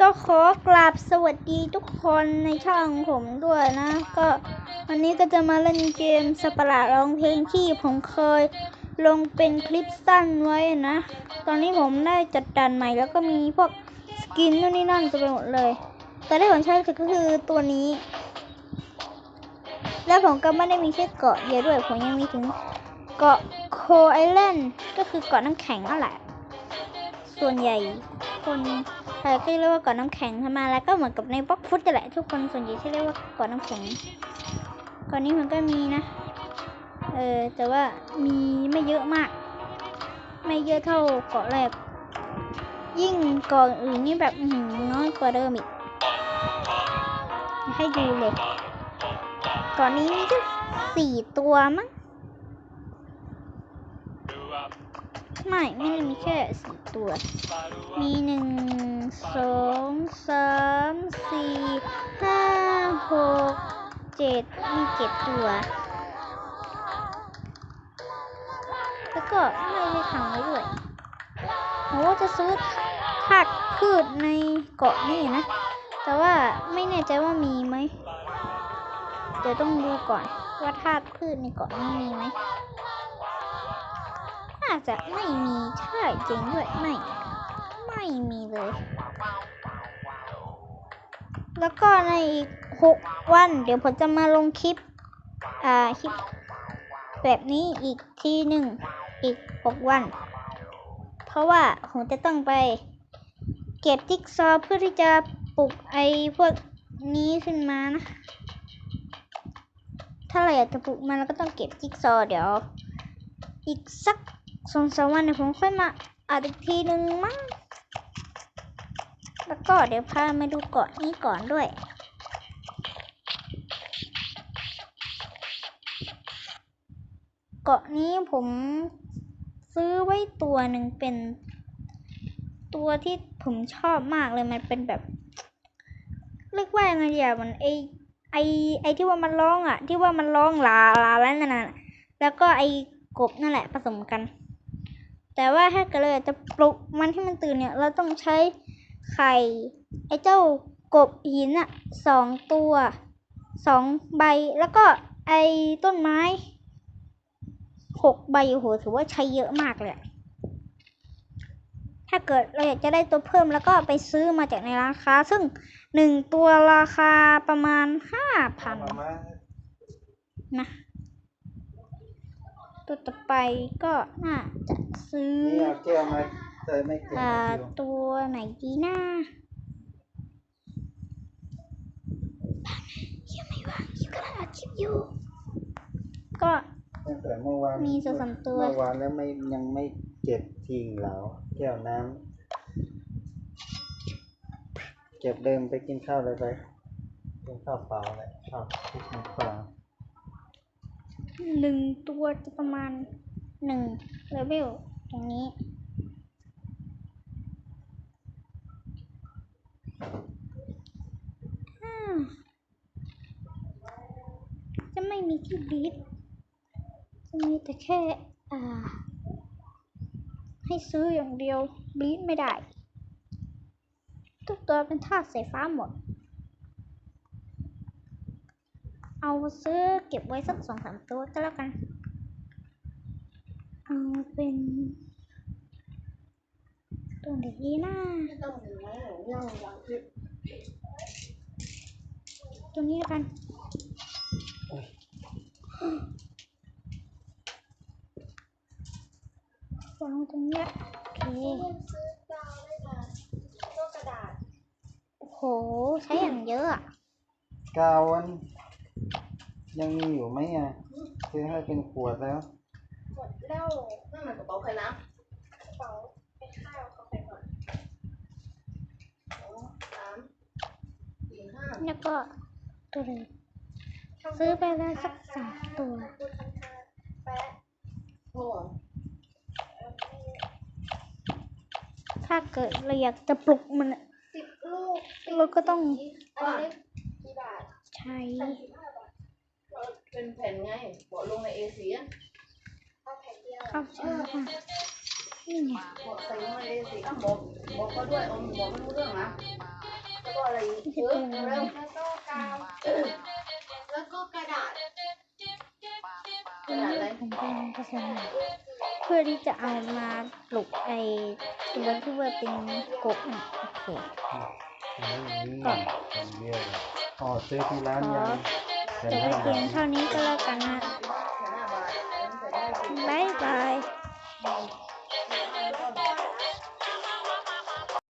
ก็ขอกราบสวัสดีทุกคนในช่องผมด้วยนะ ก็วันนี้ก็จะมาเล่นเกมสปาร์ร้องเพลงที่ผมเคยลงเป็นคลิปสั้นไว้นะ ตอนนี้ผมได้จัดด่านใหม่แล้วก็มีพวกสกินนู่นนี่นั่นเต็มไปหมดเลย แต่ที่ผมใช้ก็คือตัวนี้ แล้วผมก็ไม่ได้มีแค่เกาะเดียวด้วย ผมยังมีถึงเกาะโคไอแลนด์ก็คือเกาะน้ำแข็งนั่นแหละ ส่วนใหญ่ คนไทยก็เรียกว่าเกาะน้ำแข็งทำมาแล้วก็เหมือนกับในบล็อกฟุตนั่นแหละทุกคนส่วนใหญ่ที่เรียกว่าเกาะน้ำแข็งกาะนี้มันก็มีนะ เออแต่ว่ามีไม่เยอะมาก ไม่เยอะเท่าเกาะแรก ยิ่งเกาะอื่นนี่แบบน้อยกว่าเดิมอีก ให้ดูเลยเกาะนี้มีแค่สี่ตัวมั้ง ไม่ไม่ได้มีแค่สี่ตัว มีหนึ่งสองสามสี่ห้าหกเจ็ดมีเจ็ดตัว แล้วก็ไม่ได้ขังไว้ด้วยผมว่าจะซื้อธาตุพืชในเกาะนี่นะ แต่ว่าไม่แน่ใจว่ามีไหมเดี๋ยวต้องดูก่อนว่าธาตุพืชในเกาะนี้มีไหม จะไม่มีใช่จริงด้วยไม่ ไม่มีเลย แล้วก็ในอีกหกวัน เดี๋ยวผมจะมาลงคลิป อ่าคลิป แบบนี้อีกทีหนึ่งอีกหกวัน เพราะว่าผมจะต้องไป เก็บจิ๊กซอว์เพื่อที่จะปลุกไอ้พวกนี้ขึ้นมานะ ถ้าเราอยากจะปลุกมันเราก็ต้องเก็บจิ๊กซอว์เดี๋ยว อีกสัก สองสามวันเดี๋ยวผมค่อยมาอัดอีกทีนึงมั้งแล้วก็เดี๋ยวพามาดูเกาะนี้ก่อนด้วย เกาะนี้ผมซื้อไว้ตัวหนึ่งเป็น ตัวที่ผมชอบมากเลยมันเป็นแบบเรียกว่ายังไงดีอะมันไอไอไอที่ว่ามันร้องอะที่ว่ามันร้องลาลาแล้วนั่นน่ะแล้วก็ไอกบนั่นแหละผสมกัน แต่ว่าถ้าเกิดเราอยากจะปลุกมันให้มันตื่นเนี่ย เราต้องใช้ไข่ ไอ้เจ้ากบหินอะสองตัวสองใบแล้วก็ไอ้ต้นไม้หกใบโอ้โหถือว่าใช้เยอะมากเลยอะถ้าเกิดเราอยากจะได้ตัวเพิ่มแล้วก็ไปซื้อมาจากในร้านค้า ซึ่งหนึ่งตัวราคาประมาณห้าพันมามานะ ตัวต่อไปก็น่าจะซื้อนี่เอาแก้วมาเติมไม่เก่งอ่านะคิวตัวไหนดีนะยังไม่วางอยู่กำลังอัดคลิปอยู่ ก็ตั้งแต่เมื่อวานมีสองสามตัว เมื่อวานแล้วไม่ยังไม่เก็บทิ้งแล้วแก้วน้ำเก็บเดิมไปกินข้าวเลยไปกินข้าวเปล่าเลยข้าวคลุกน้ำปลา หนึ่งตัวจะประมาณหนึ่งเลเวลตรงนี้ จะไม่มีที่บีทจะมีแต่แค่ อ่า ให้ซื้ออย่างเดียวบีทไม่ได้ ทุกตัวเป็นธาตุสายฟ้าหมด เอาซื้อเก็บไว้สักสองสามตัวก็แล้วกัน เอาเป็นตัวไหนดีนะตัวนี้แล้วกันวางตรงนี้โอเคกระดาษโอ้โห ใช้อย่างเยอะอะกาวอัน ยังมีอยู่ไหมอะซื้อให้เป็นขวดแล้ว หมดแล้วนั่นมันกระเป๋าใครนะกระเป๋าไปข้าวเขาไปก่อนสองสามสี่ห้าแล้วก็ตัวเลยซื้อไปแล้วสักสามตัวพูดทำท่าแปะโอ้ถ้าเกิดเราอยากจะปลุกมันอะสิบลูกเราก็ต้องอันนี้กี่บาทใช้ เป็นแผ่นไงบอกลงในเอเสียเอาแผ่นเดียวเข้าใช้ค่ะนี่ไงบอกใส่ลงในเอเสียบอกบอกเขาด้วยอมบอกไม่รู้เรื่องนะเที่จะเป็นเริ่มแล้วก็กาวแล้วก็กระดาษขนาดอะไรผมเป็นผสมเพื่อที่จะเอามาปลุกไอตัวที่ว่าเป็นกบน่ะโอเคนี่อย่างเดียวเลยอ๋อซื้อที่ร้านยัง จะไปเพียงเท่านี้ก็แล้วกันนะ บ๊ายบาย